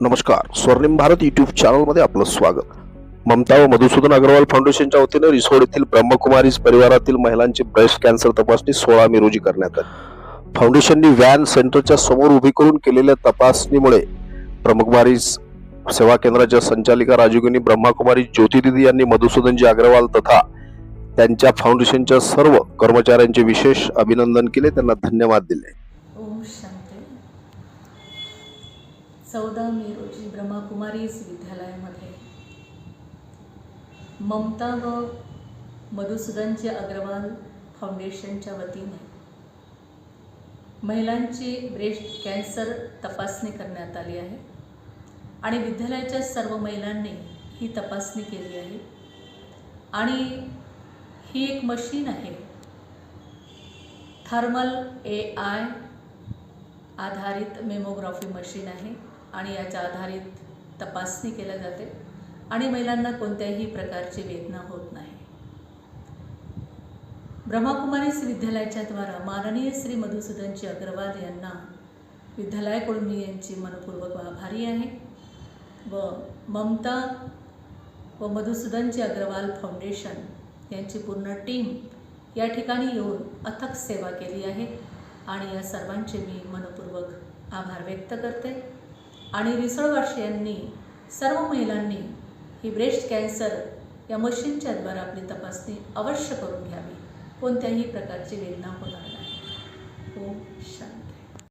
नमस्कार. स्वर्णिम भारत युट्यूब चॅनलमध्ये आपलं स्वागत. ममता व मधुसूदन अग्रवाल फाउंडेशनच्या वतीने रिसोड येथील ब्रह्मकुमारीज परिवारातील महिलांची ब्रेस्ट कॅन्सर तपासणी सोळा मे रोजी करण्यात आली. फाउंडेशननी व्हॅन सेंटरच्या समोर उभी करून केलेल्या तपासणीमुळे ब्रह्मकुमारीज सेवा केंद्राच्या संचालिका राजयोगिनी ब्रह्माकुमारी ज्योतिदिदी यांनी मधुसूदनजी अग्रवाल तथा त्यांच्या फाउंडेशनच्या सर्व कर्मचाऱ्यांचे विशेष अभिनंदन केले. त्यांना धन्यवाद दिले. ओम शांती. चौदा मे रोजी ब्रह्माकुमारीज विद्यालयामध्ये. ममता व मधुसूदनजी अग्रवाल फाउंडेशनच्या वतीने महिलांची ब्रेस्ट कॅन्सर तपासणी करण्यात आली आहे आणि विद्यालयाच्या सर्व महिलांनी ही तपासणी केली आहे. आणि ही एक मशीन आहे. थर्मल ए आय आधारित मेमोग्राफी मशीन आहे. आणि याच्या आधारित तपासणी केल्या जाते आणि महिलांना कोणत्याही प्रकारची वेदना होत नाही. ब्रह्माकुमारीस विद्यालयाच्या द्वारा माननीय श्री मधुसूदनजी अग्रवाल यांना विद्यालयाकडून मी यांची मनपूर्वक आभारी आहे व ममता व मधुसूदनजी अग्रवाल फाउंडेशन यांची पूर्ण टीम या ठिकाणी येऊन अथक सेवा केली आहे आणि या सर्वांचे मी मनपूर्वक आभार व्यक्त करते. आणि रिसळवाशियांनी सर्व महिलांनी ही ब्रेस्ट कॅन्सर या मशीनच्या द्वारा आपली तपासणी अवश्य करून घ्यावी. कोणत्याही प्रकारची वेदना होणार नाही. ओम शांती.